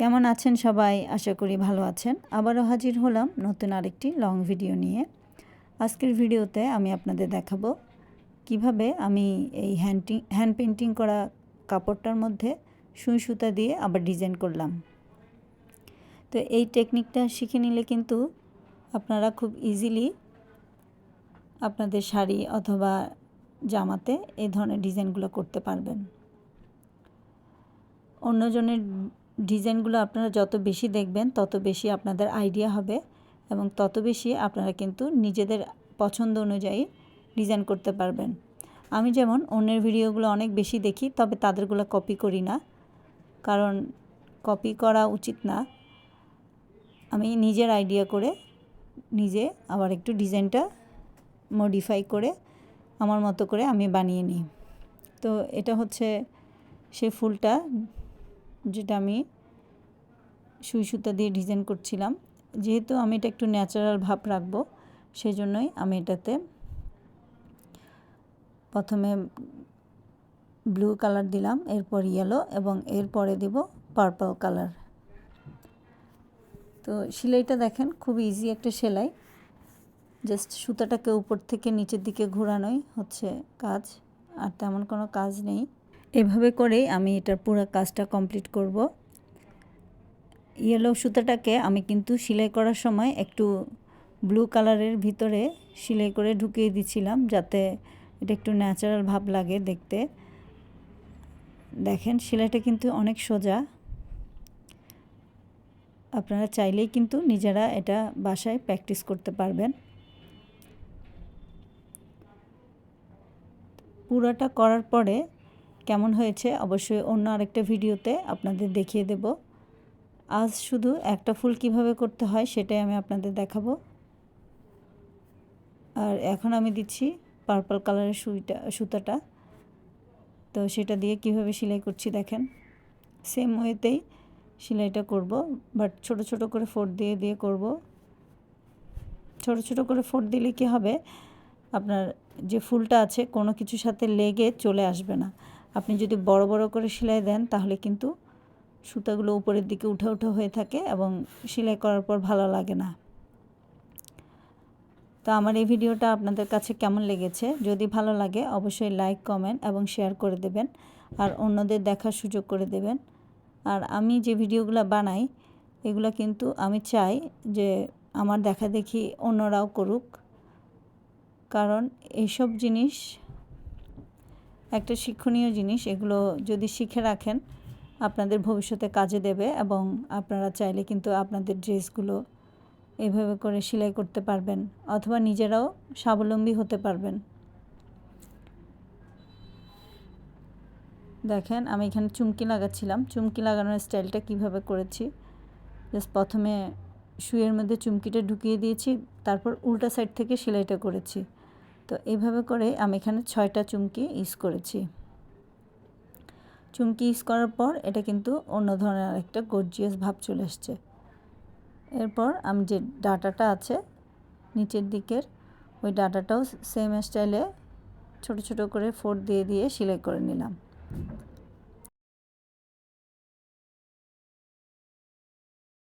কেমন আছেন সবাই? আশা করি ভালো আছেন। আবারও হাজির হলাম নতুন আরেকটি লং ভিডিও নিয়ে। আজকের ভিডিওতে আমি আপনাদের দেখাবো কীভাবে আমি এই হ্যান্ডিং হ্যান্ড পেন্টিং করা কাপড়টার মধ্যে সুই সুতা দিয়ে আবার ডিজাইন করলাম। তো এই টেকনিকটা শিখে নিলে কিন্তু আপনারা খুব ইজিলি আপনাদের শাড়ি অথবা জামাতে এই ধরনের ডিজাইনগুলো করতে পারবেন। অন্যজনের ডিজাইনগুলো আপনারা যত বেশি দেখবেন, তত বেশি আপনাদের আইডিয়া হবে এবং তত বেশি আপনারা কিন্তু নিজেদের পছন্দ অনুযায়ী ডিজাইন করতে পারবেন। আমি যেমন অন্যের ভিডিওগুলো অনেক বেশি দেখি, তবে তাদেরগুলো কপি করি না। কারণ কপি করা উচিত না। আমি নিজের আইডিয়া করে নিজে আবার একটু ডিজাইনটা মডিফাই করে আমার মতো করে আমি বানিয়ে নিই। তো এটা হচ্ছে সে ফুলটা। যেটা আমি সুই সুতা দিয়ে ডিজাইন করছিলাম। যেহেতু আমি এটা একটু ন্যাচারাল ভাব রাখব সেই জন্যই আমি এটাতে প্রথমে ব্লু কালার দিলাম, এরপর ইয়েলো এবং এরপরে দেব পার্পল কালার তো সেলাইটা দেখেন, খুব ইজি একটা সেলাই। জাস্ট সুতাটাকে উপর থেকে নিচের দিকে ঘোরানোই হচ্ছে কাজ, আর তেমন কোনো কাজ নেই। এভাবে করেই আমি এটার পুরো কাজটা কমপ্লিট করব। ইয়েলো সুতাটাকে আমি কিন্তু সেলাই করার সময় একটু ব্লু কালারের ভিতরে সেলাই করে ঢুকিয়ে দিচ্ছিলাম যাতে এটা একটু ন্যাচারাল ভাব লাগে দেখতে। দেখেন, সেলাইটা কিন্তু অনেক সোজা। আপনারা চাইলেই কিন্তু নিজেরা এটা বাসায় প্র্যাকটিস করতে পারবেন। পুরোটা করার পরে কেমন হয়েছে অবশ্যই অন্য আরেকটা ভিডিওতে আপনাদের দেখিয়ে দেব। আজ শুধু একটা ফুল কীভাবে করতে হয় সেটাই আমি আপনাদের দেখাবো। আর এখন আমি দিচ্ছি পার্পল কালারের সুইটা, সুতাটা। তো সেটা দিয়ে কীভাবে সেলাই করছি দেখেন। সেম ওয়েতেই সেলাইটা করব বাট ছোট ছোট করে ফোট দিয়ে দিয়ে করব। ছোট ছোট করে ফোট দিলে কি হবে? আপনার যে ফুলটা আছে কোনো কিছুর সাথে লেগে চলে আসবে না। আপনি যদি বড় বড় করে সেলাই দেন, তাহলে কিন্তু সুতাগুলো উপরের দিকে উঠে উঠে হয়ে থাকে এবং সেলাই করার পর ভালো লাগে না। তো আমার এই ভিডিওটা আপনাদের কাছে কেমন লেগেছে? যদি ভালো লাগে, অবশ্যই লাইক কমেন্ট এবং শেয়ার করে দেবেন। আর অন্যদের দেখার সুযোগ করে দেবেন। আর আমি যে ভিডিওগুলো বানাই, এগুলো কিন্তু আমি চাই যে আমার দেখা দেখি অন্যরাও করুক। কারণ এইসব জিনিস একটা শিক্ষণীয় জিনিস, এগুলো যদি শিখে রাখেন, আপনাদের ভবিষ্যতে কাজে দেবে এবং আপনারা চাইলে কিন্তু আপনাদের ড্রেসগুলো এভাবে করে সেলাই করতে পারবেন অথবা নিজেরাও স্বাবলম্বী হতে পারবেন। দেখেন, আমি এখানে চুমকি লাগাচ্ছিলাম। চুমকি লাগানোর স্টাইলটা কীভাবে করেছি? জাস্ট প্রথমে শুয়ের মধ্যে চুমকিটা ঢুকিয়ে দিয়েছি, তারপর উল্টা সাইড থেকে সেলাইটা করেছি। তো এইভাবে করে আমি এখানে ছয়টা চুমকি ইউজ করেছি। চুমকি ইউজ করার পর এটা কিন্তু অন্য ধরনের একটা গর্জিয়াস ভাব চলে আসছে। এরপর আমি যে ডাটাটা আছে, নিচের দিকের, ওই ডাটাটাও সেম স্টাইলে ছোট ছোট করে ফোর দিয়ে দিয়ে সেলাই করে নিলাম।